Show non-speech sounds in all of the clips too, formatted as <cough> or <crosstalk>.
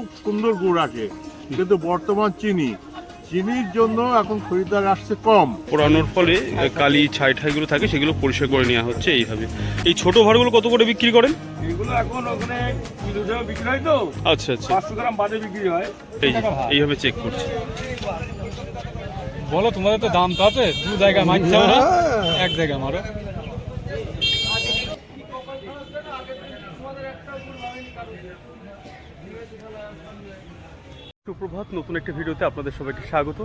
খুব সুন্দর গুড় আছে কিন্তু বর্তমান চিনি। চিনির জন্য এখন খরিদ্দার আসছে কম। পোড়ানোর ফলে কালি ছাই ঠাইগুলো থাকে সেগুলো পরিষ্কার করে নেওয়া হচ্ছে এইভাবে। এই ছোট ভাড়গুলো কত করে বিক্রি করেন? এগুলো এখন ওখানে কিলো হিসাবে বিক্রি হয় তো। আচ্ছা আচ্ছা। পাঁচশো গ্রাম বাদে বিক্রি হয়। এই এইভাবে চেক করছি। বলো তোমাদের তো দাম তো আছে। দু জায়গা মারছে ওরা। এক জায়গা মারো। সুপ্রভাত নতুন একটা ভিডিওতে আপনাদের সবাইকে স্বাগত।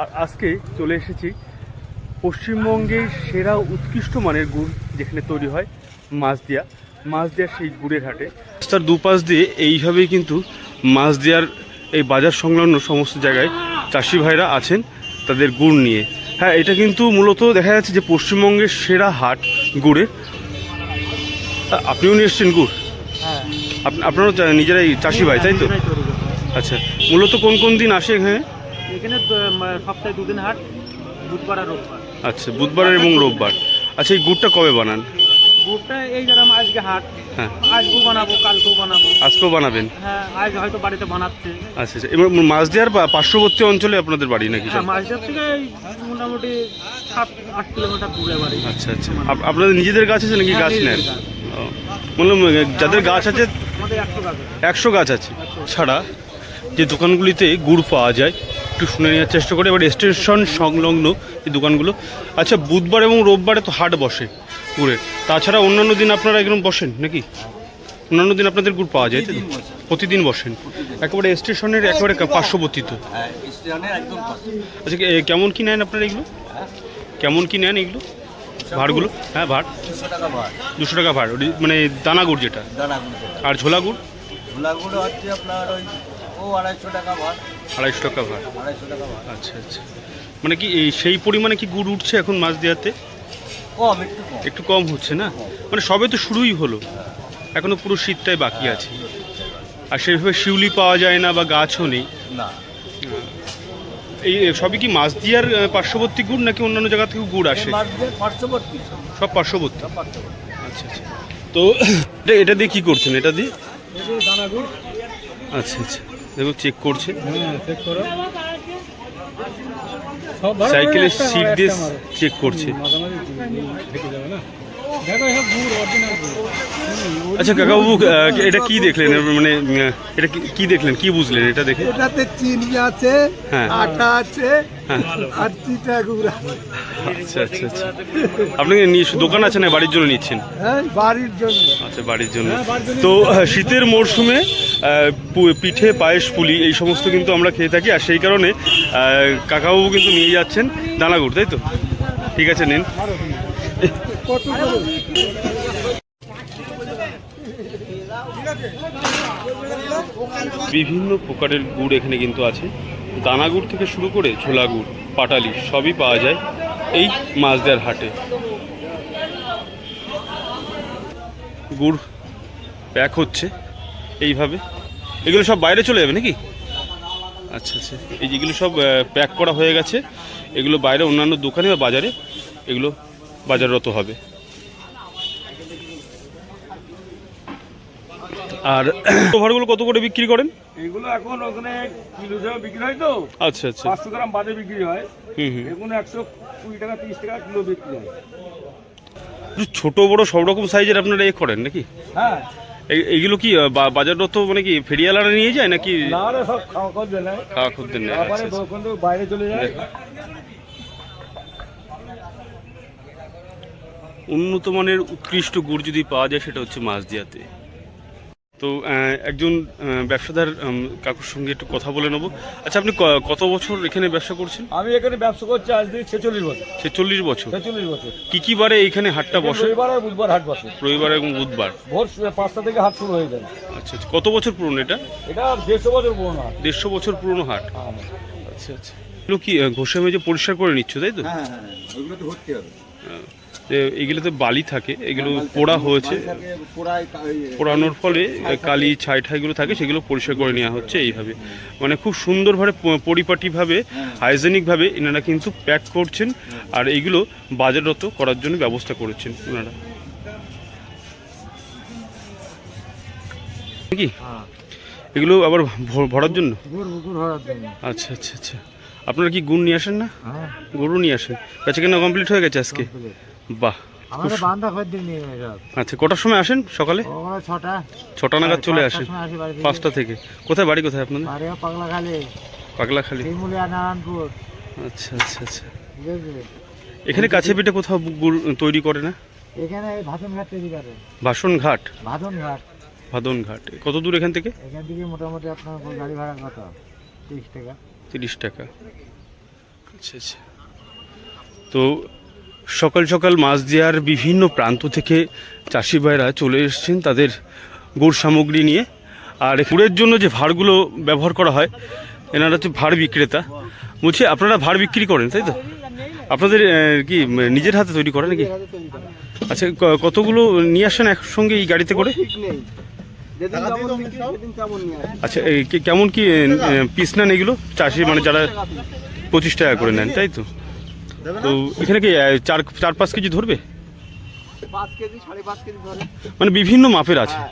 আর আজকে চলে এসেছি পশ্চিমবঙ্গের সেরা উৎকৃষ্ট মানের গুড় যেখানে তৈরি হয় মাছদিয়া। মাছদিয়ার সেই গুড়ের হাটে। রাস্তার দুপাশ দিয়ে এইভাবেই কিন্তু মাছ মাছদিয়ার এই বাজার সংলগ্ন সমস্ত জায়গায় চাষি ভাইরা আছেন তাদের গুড় নিয়ে। হ্যাঁ এটা কিন্তু মূলত দেখা যাচ্ছে যে পশ্চিমবঙ্গের সেরা হাট গুড়ের। আপনিও নিয়ে এসছেন গুড়? হ্যাঁ। আপনারাও নিজেরাই চাষি ভাই তাই তো? আচ্ছা মূলত কোন কোন দিন আসে এখানে? এখানে সপ্তাহে দুদিন হাট বুধবার আর রোববার। আচ্ছা বুধবার এবং রোববার। আচ্ছা এই গুড়টা কবে বানান? গুড়টা এই যেরকম আজকে হাট। হ্যাঁ। আজকেও বানাবো কালকেও বানাবো। আজকেও বানাবেন? হ্যাঁ আজ হয়তো বাড়িতে বানাচ্ছে। আচ্ছা আচ্ছা এবার মাছ দেওয়ার পার্শ্ববর্তী অঞ্চলে আপনাদের বাড়ি নাকি হ্যাঁ থেকে মোটামুটি সাত আট কিলোমিটার দূরে বাড়ি। আচ্ছা আচ্ছা। আপ- আপনাদের নিজেদের গাছ আছে নাকি হ্যাঁ, গাছ নেন? বললাম যাদের গাছ আছে একশো গাছ আছে। একশো গাছ আছে। ছাড়া যে দোকানগুলিতে গুড় পাওয়া যায় একটু শুনে নেওয়ার চেষ্টা করে। এবার স্টেশন সংলগ্ন এই দোকানগুলো আচ্ছা বুধবার এবং রোববারে তো হাট বসে গুড়ের। তাছাড়া অন্যান্য দিন আপনারা একদম বসেন নাকি? অন্যান্য দিন আপনাদের গুড় পাওয়া যায়? প্রতিদিন বসেন। একেবারে স্টেশনের একেবারে পার্শ্ববর্তী। তো আচ্ছা কেমন কি নেন আপনারা এগুলো? কেমন কি নেন এগুলো? ভাড়গুলো? হ্যাঁ ভাড়। দুশো টাকা ভাড়। মানে দানা গুড় যেটা? আর ঝোলা গুড়? ঝোলাগুলো হচ্ছে আপনার ওই ও আড়াইশো টাকা ভাত আড়াইশো টাকা ভাড়। আড়াইশো টাকা ভাত আচ্ছা আচ্ছা। মানে কি এই সেই পরিমাণে কি গুড় উঠছে এখন মাছ দেওয়াতে? কম একটু কম। একটু কম হচ্ছে না? মানে সবে তো শুরুই হলো। এখনও পুরো শীতটাই বাকি আছে। আর সেইভাবে শিউলি পাওয়া যায় না বা গাছও নেই। না। এই সবই কি মাছ দিয়ার পার্শ্ববর্তী গুড় নাকি অন্যান্য জায়গা থেকে গুড় আসে? পার্শ্ববর্তী সব। পার্শ্ববর্তী? আচ্ছা আচ্ছা। তো <coughs> এটা এটা দিয়ে কি করছেন? এটা দিয়ে দানা গুড়। আচ্ছা আচ্ছা। দেখো চেক করছে। হ্যাঁ সাইকেলের সিট দিয়ে। চেক করছে। আচ্ছা কাকাবাবু এটা কি দেখলেন? মানে এটা কি- দেখলেন? কি বুঝলেন এটা দেখে? এটাতে চিনি আছে হ্যাঁ। আটা আছে হ্যাঁ। আর চিটা গুড় আচ্ছা আচ্ছা আচ্ছা। আপনি দোকান আছে না বাড়ির জন্য নিচ্ছেন? হ্যাঁ বাড়ির জন্য। আচ্ছা বাড়ির জন্য। তো শীতের মরশুমে পিঠে পায়েস পুলি এই সমস্ত কিন্তু আমরা খেয়ে থাকি। আর সেই কারণে কাকাবাবু কিন্তু নিয়ে যাচ্ছেন দানাগুড় তাই তো? ঠিক আছে নিন। কত বিভিন্ন প্রকারের গুড় এখানে কিন্তু আছে। দানা গুড় থেকে শুরু করে ছোলা গুড়, পাটালি সবই পাওয়া যায় এই মাছদার হাটে। গুড় প্যাক হচ্ছে এইভাবে। এগুলো সব বাইরে চলে যাবে নাকি? আচ্ছা আচ্ছা। এই যেগুলো সব প্যাক করা হয়ে গেছে, এগুলো বাইরে অন্যান্য দোকানে বা বাজারে এগুলো বাজাররত হবে। আর ভাড়গুলো কত করে বিক্রি করেন? এগুলো এখন ওখানে কিলো হিসাবে বিক্রি হয় তো। আচ্ছা আচ্ছা। পাঁচশো গ্রাম বাদে বিক্রি হয়। হুম হুম। এগুলো একশো কুড়ি টাকা তিরিশ টাকা কিলো বিক্রি হয়। ছোট বড় সব রকম সাইজের আপনারা এ করেন নাকি? হ্যাঁ। এইগুলো কি আহ, বা- বাজাররত মানে কি ফেরিয়ালারা নিয়ে যায় নাকি? না সব খাওয়া খাওয়া খদ্দের নেয় বাইরে চলে যায়। উন্নত মানের উৎকৃষ্ট গুড় যদি পাওয়া যায় সেটা হচ্ছে মাছদিয়াতে। তো একজন ব্যবসাদার কাকুর সঙ্গে একটু কথা বলে নেব। আচ্ছা আপনি ক- কত বছর এখানে ব্যবসা করছেন? আমি এখানে ব্যবসা করছি আজ থেকে ছেচল্লিশ বছর। ছেচল্লিশ বছর? ছেচল্লিশ বছর। কি কি বারে এখানে হাটটা বসে? রবিবার আর বুধবার হাট বসে। রবিবার এবং বুধবার? ভোর পাঁচটা থেকে হাট শুরু হয়ে যায়। আচ্ছা আচ্ছা। কত বছর পুরনো এটা? এটা দেড়শো বছর পুরোনো হাট। দেড়শো বছর পুরনো হাট? হ্যাঁ। আচ্ছা আচ্ছা। এগুলো কি ঘষে মেজে পরিষ্কার করে নিচ্ছ তাই তো? হ্যাঁ হ্যাঁ হ্যাঁ। ওইগুলো তো ভর্তি হবে। এগুলোতে বালি থাকে এগুলো পোড়া হয়েছে। পোড়ানোর ফলে কালি ছাই ঠাইগুলো থাকে সেগুলো পরিষ্কার করে নেওয়া হচ্ছে এইভাবে। মানে খুব সুন্দরভাবে পরিপাটিভাবে হাইজেনিকভাবে এনারা কিন্তু প্যাক করছেন আর এইগুলো বাজাররত করার জন্য ব্যবস্থা করেছেন ওনারা। কি? এগুলো আবার ভরার জন্য? আচ্ছা আচ্ছা আচ্ছা। আপনারা কি গুড় নিয়ে আসেন না? হ্যাঁ। গরু নিয়ে আসেন। বেচা কেনা কমপ্লিট হয়ে গেছে আজকে? বাহ আমাদের বান্ধা খদ্দের নিয়ে সব আচ্ছা কটার সময় আসেন সকালে? ওগুলো ছটা। ছটা নাগাদ চলে আসেন। পাঁচটা থেকে। কোথায় বাড়ি কোথায় আপনাদের? বাড়িও পাগলা খালি পাগলাখালি। শিমুলিয়া নারায়ণপুর। আচ্ছা আচ্ছা আচ্ছা। এখানে কাছে পিঠে কোথাও গুড় তৈরি করে না? এখানে ভাষণ ঘাট তৈরি করে। বাসন ঘাট ভাদন ঘাট কত দূর এখান থেকে? এখান থেকে মোটামুটি আপনার গাড়ি ভাড়া কত? তিরিশ টাকা। তিরিশ টাকা। আচ্ছা আচ্ছা। তো সকাল সকাল মাছ দেওয়ার বিভিন্ন প্রান্ত থেকে চাষি ভাইরা চলে এসছেন তাদের গুড় সামগ্রী নিয়ে। আর গুড়ের জন্য যে ভাড়গুলো ব্যবহার করা হয়, এনারা হচ্ছে ভাড় বিক্রেতা। বলছি, আপনারা ভাড় বিক্রি করেন, তাই তো? আপনাদের কি নিজের হাতে তৈরি করেন নাকি? আচ্ছা কতগুলো নিয়ে আসেন একসঙ্গে এই গাড়িতে করে? আচ্ছা কেমন কি পিস নেন এগুলো? চাষি মানে যারা পঁচিশ টাকা করে নেন, তাই তো? তো এখানে কি চার চার পাঁচ কেজি ধরবে? মানে বিভিন্ন মাপের আছে। হ্যাঁ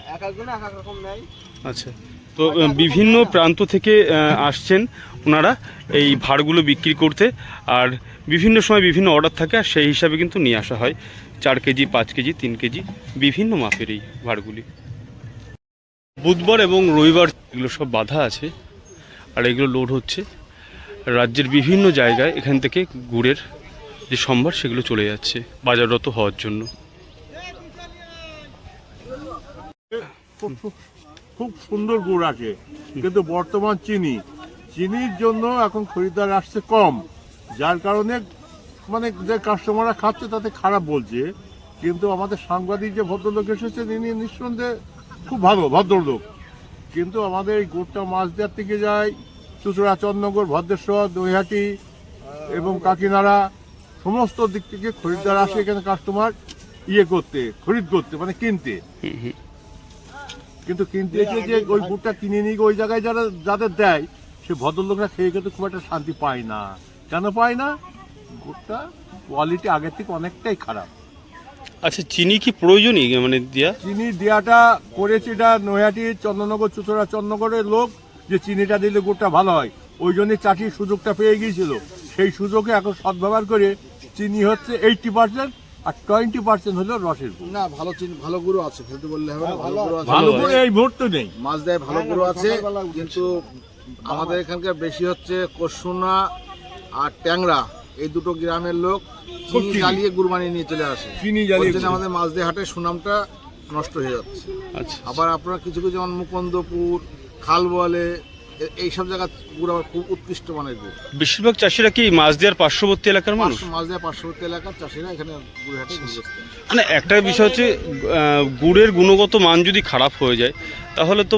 আচ্ছা। তো বিভিন্ন প্রান্ত থেকে আসছেন ওনারা এই ভাড়গুলো বিক্রি করতে। আর বিভিন্ন সময় বিভিন্ন অর্ডার থাকে আর সেই হিসাবে কিন্তু নিয়ে আসা হয়। চার কেজি পাঁচ কেজি তিন কেজি বিভিন্ন মাপের এই ভাড়গুলি। বুধবার এবং রবিবার এগুলো সব বাধা আছে আর এগুলো লোড হচ্ছে। রাজ্যের বিভিন্ন জায়গায় এখান থেকে গুড়ের যে সম্ভার সেগুলো চলে যাচ্ছে বাজাররত হওয়ার জন্য। খুব সুন্দর গুড় আছে, কিন্তু বর্তমান চিনি। চিনির জন্য এখন খরিদ্দার আসছে কম, যার কারণে মানে যে কাস্টমাররা খাচ্ছে তাতে খারাপ বলছে, কিন্তু আমাদের সাংবাদিক যে ভদ্রলোক এসেছে তিনি নিঃসন্দেহে খুব ভালো, ভদ্রলোক। কিন্তু আমাদের এই গুড়টা মাছ দেওয়ার থেকে যায় চুচড়া, চন্দ্রনগর, ভদ্রেশ্বর, দইহাটি এবং কাকিনাড়া সমস্ত দিক থেকে খরিদ্দার আসে এখানে কাস্টমার ইয়ে করতে খরিদ করতে মানে কিনতে। কিন্তু কিনতে এসে যে ওই বুটটা কিনে নিয়ে গিয়ে ওই জায়গায় যারা যাদের দেয় সে ভদ্রলোকরা খেয়ে কিন্তু খুব একটা শান্তি পায় না। কেন পায় না? গুড়টা কোয়ালিটি আগের থেকে অনেকটাই খারাপ। আচ্ছা চিনি কি প্রয়োজনই মানে দেওয়া চিনি দেওয়াটা করেছে এটা নৈহাটি চন্দ্রনগর চুচড়া চন্দ্রনগরের লোক যে চিনিটা দিলে গুড়টা ভালো হয়। ওই জন্য চাষির সুযোগটা পেয়ে গিয়েছিল। সেই সুযোগে এখন সদ্ব্যবহার করে চিনি হচ্ছে এইটটি পার্সেন্ট আর টোয়েন্টি পার্সেন্ট হলো রসের গুড়। না ভালো চিনি ভালো গুঁড়ো আছে ফেলতে বললে হবে না ভালো গুঁড়ো আছে। ভালো এই মুহূর্তে নেই। মাছ দেয় ভালো গুঁড়ো আছে কিন্তু আমাদের এখানকার বেশি হচ্ছে কসুনা আর ট্যাংরা। এই দুটো গ্রামের লোক চিনি। জ্বালিয়ে গুড় বানিয়ে নিয়ে চলে আসে। চিনি জ্বালিয়ে আমাদের মাছদের হাটের সুনামটা নষ্ট হয়ে যাচ্ছে। আচ্ছা। আবার আপনারা কিছু কিছু যেমন মুকুন্দপুর খাল বলে এইসব জায়গা গুড় আবার খুব উৎকৃষ্ট মানের গুড় বেশিরভাগ চাষিরা কি মাছ দেওয়ার পার্শ্ববর্তী এলাকার মানুষ? মাছ দেয় পার্শ্ববর্তী এলাকার চাষিরা এখানে গুড় হাটে নিয়ে আসতে আসে। মানে একটা বিষয় হচ্ছে গুড়ের গুণগত মান যদি খারাপ হয়ে যায় তাহলে তো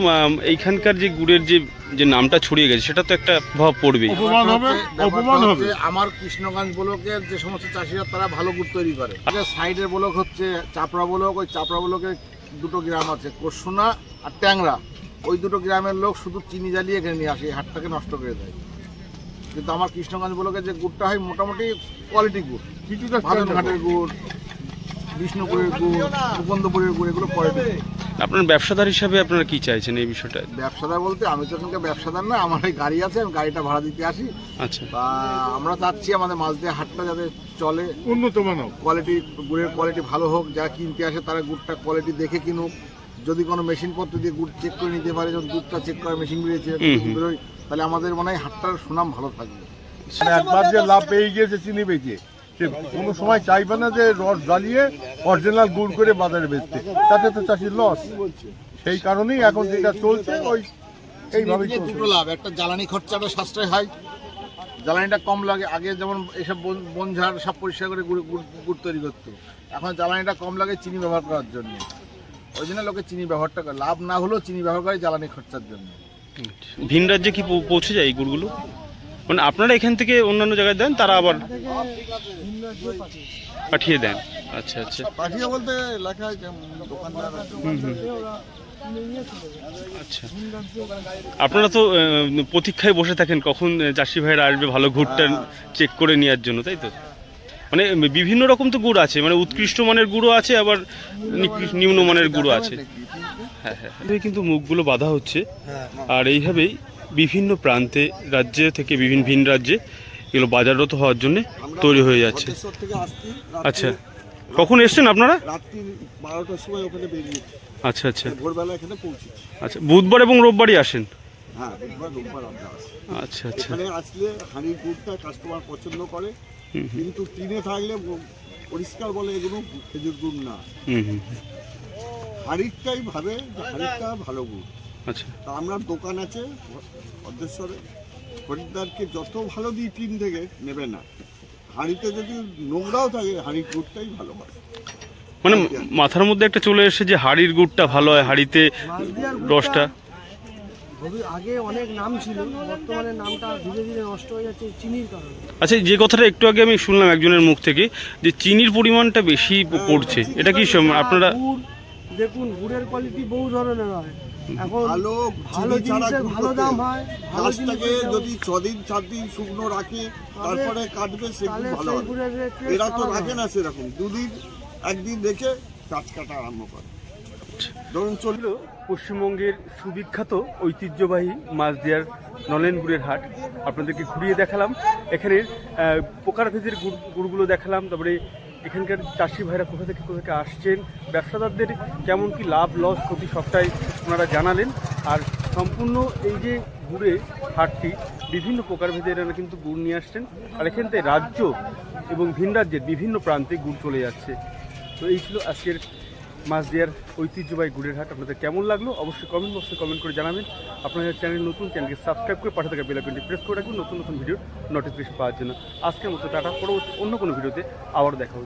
এইখানকার যে গুড়ের যে যে নামটা ছড়িয়ে গেছে সেটা তো একটা প্রভাব হচ্ছে আমার কৃষ্ণগঞ্জ ব্লকের যে সমস্ত চাষিরা তারা ভালো গুড় তৈরি করে। সাইডের ব্লক হচ্ছে চাপড়া ব্লক ওই চাপড়া ব্লকের দুটো গ্রাম আছে কোরসোনা আর ট্যাংরা। ওই দুটো গ্রামের লোক শুধু চিনি জ্বালিয়ে এখানে নিয়ে আসে এই হাটটাকে নষ্ট করে দেয়। কিন্তু আমার কৃষ্ণগঞ্জ ব্লকের যে গুড়টা হয় মোটামুটি কোয়ালিটি গুড়। কিছুটা ভাদনঘাটের গুড় বিষ্ণুপুরের গুড় মুকুন্দপুরের গুড় এগুলো কোয়ালিটি আপনার ব্যবসাদার হিসাবে আপনারা কি চাইছেন এই বিষয়টা? ব্যবসাদার বলতে আমি তো এখানকার ব্যবসাদার না আমার এই গাড়ি আছে আমি গাড়িটা ভাড়া দিতে আসি। আচ্ছা। বা আমরা চাচ্ছি আমাদের মাছ দিয়ে হাটটা যাতে চলে। উন্নত মানব কোয়ালিটি গুড়ের কোয়ালিটি ভালো হোক যারা কিনতে আসে তারা গুড়টা কোয়ালিটি দেখে কিনুক। যদি কোনো মেশিন পত্র দিয়ে গুড় চেক করে নিতে পারে যখন দুধটা চেক করার মেশিন বেরিয়েছে। বেরোয় তাহলে আমাদের মনে হয় হাটটার সুনাম ভালো থাকবে। মানে একবার যে লাভ পেয়ে গিয়েছে চিনি বেচে সে কোনো সময় চাইবে না যে রস জ্বালিয়ে অরিজিনাল গুড় করে বাজারে বেচতে। তাতে তো চাষির লস সেই কারণেই এখন যেটা চলছে ওই এইভাবেই দিয়ে দুটো লাভ একটা জ্বালানি খরচাটা সাশ্রয় হয় জ্বালানিটা কম লাগে আগে যেমন এসব বন- বনঝাড় সব পরিষ্কার করে গুড় গুড়- গুড় তৈরি করতো এখন জ্বালানিটা কম লাগে চিনি ব্যবহার করার জন্য। ওই জন্য লোকে চিনি ব্যবহারটা করে। লাভ না হলেও চিনি ব্যবহার করে জ্বালানি খরচার জন্য। ভিন রাজ্যে কি পৌ- পৌঁছে যায় এই গুড়গুলো? মানে আপনারা এখান থেকে অন্যান্য জায়গায় দেন তারা আবার পাঠিয়ে দেন। আচ্ছা আচ্ছা। পাঠিয়ে বলতে এলাকায় দোকানদার হুম হুম। আচ্ছা। আপনারা তো আহ, প্রতীক্ষায় বসে থাকেন কখন আহ, চাষি ভাইরা আসবে ভালো গুড়টা চেক করে নেওয়ার জন্য তাই তো? মানে বিভিন্ন রকম তো গুড় আছে মানে উৎকৃষ্ট মানের গুঁড়ো আছে আবার নিম্নমানের গুঁড়ো আছে। হ্যাঁ হ্যাঁ হ্যাঁ। কিন্তু মুখগুলো বাঁধা হচ্ছে। আর এইভাবেই বিভিন্ন প্রান্তে রাজ্যে থেকে বিভিন্ন ভিন রাজ্যে এগুলো বাজাররত হওয়ার জন্য তৈরি হয়ে যাচ্ছে। আচ্ছা। কখন এসছেন আপনারা? সময় ওখানে আচ্ছা আচ্ছা। ভোরবেলা এখানে আচ্ছা বুধবার এবং রোববারই আসেন? হ্যাঁ আচ্ছা আচ্ছা। আসলে হাঁড়ির গুড়টা কাস্টমার পছন্দ করে। কিন্তু টিনে থাকলে পরিষ্কার বলে এগুলো খেজুর গুড় না। হুম হুম হাঁড়িরটাই ভাবে যে হাঁড়িরটা ভালো গুড়। আচ্ছা। তা আমরা দোকান আছে অধ্যেশ্বরে। খরিদ্দারকে যত ভালো দিই টিন থেকে নেবে না। হাঁড়িতে যদি নোংরাও থাকে হাঁড়ির গুড়টাই ভালো হয়। মানে মাথার মধ্যে একটা চলে এসে যে হাড়ির গুড়টা ভালো হয় হাড়িতে রসটা। আগে অনেক নাম ছিল বর্তমানে নামটা ধীরে ধীরে নষ্ট হয়ে যাচ্ছে চিনির কারণে। আচ্ছা যে কথাটা একটু আগে আমি শুনলাম একজনের মুখ থেকে যে চিনির পরিমাণটা বেশি পড়ছে এটা কি আপনারা গুড় দেখুন গুড়ের কোয়ালিটি বহু ধরনের হয়। এখন ভালো ভালো জিনিসের দাম হয় গাছটাকে যদি ছদিন দিন শুকনো রাখে তারপরে কাটবে সে ভালো এরা তো রাখে না সেরকম। দুদিন একদিন রেখে গাছ কাটা আরম্ভ করে। ধরুন চলল পশ্চিমবঙ্গের সুবিখ্যাত ঐতিহ্যবাহী মাছদিয়ার নলেন গুড়ের হাট। আপনাদেরকে ঘুরিয়ে দেখালাম। এখানে আহ, পোকার ভেজের গুড় গুড়গুলো দেখালাম। তারপরে এখানকার চাষি ভাইরা কোথা থেকে কোথা থেকে আসছেন ব্যবসাদারদের কেমন কি লাভ লস ক্ষতি সবটাই ওনারা জানালেন। আর সম্পূর্ণ এই যে গুড়ে হাটটি বিভিন্ন প্রকার ভেদে এনারা কিন্তু গুড় নিয়ে আসছেন। আর এখান থেকে রাজ্য এবং ভিন রাজ্যের বিভিন্ন প্রান্তে গুড় চলে যাচ্ছে। তো এই ছিল আজকের মাছ দেওয়ার ঐতিহ্যবাহী গুড়ের হাট আপনাদের কেমন লাগল? অবশ্যই কমেন্ট বক্সে কমেন্ট করে জানাবেন। আপনাদের চ্যানেল নতুন চ্যানেলকে সাবস্ক্রাইব করে পাঠাতে থাকা বেলাকনটি প্রেস করে রাখুন নতুন নতুন ভিডিও নোটিফিকেশন পাওয়ার জন্য। আজকের মতো টাটা। পরবর্তী অন্য কোনো ভিডিওতে আবার দেখা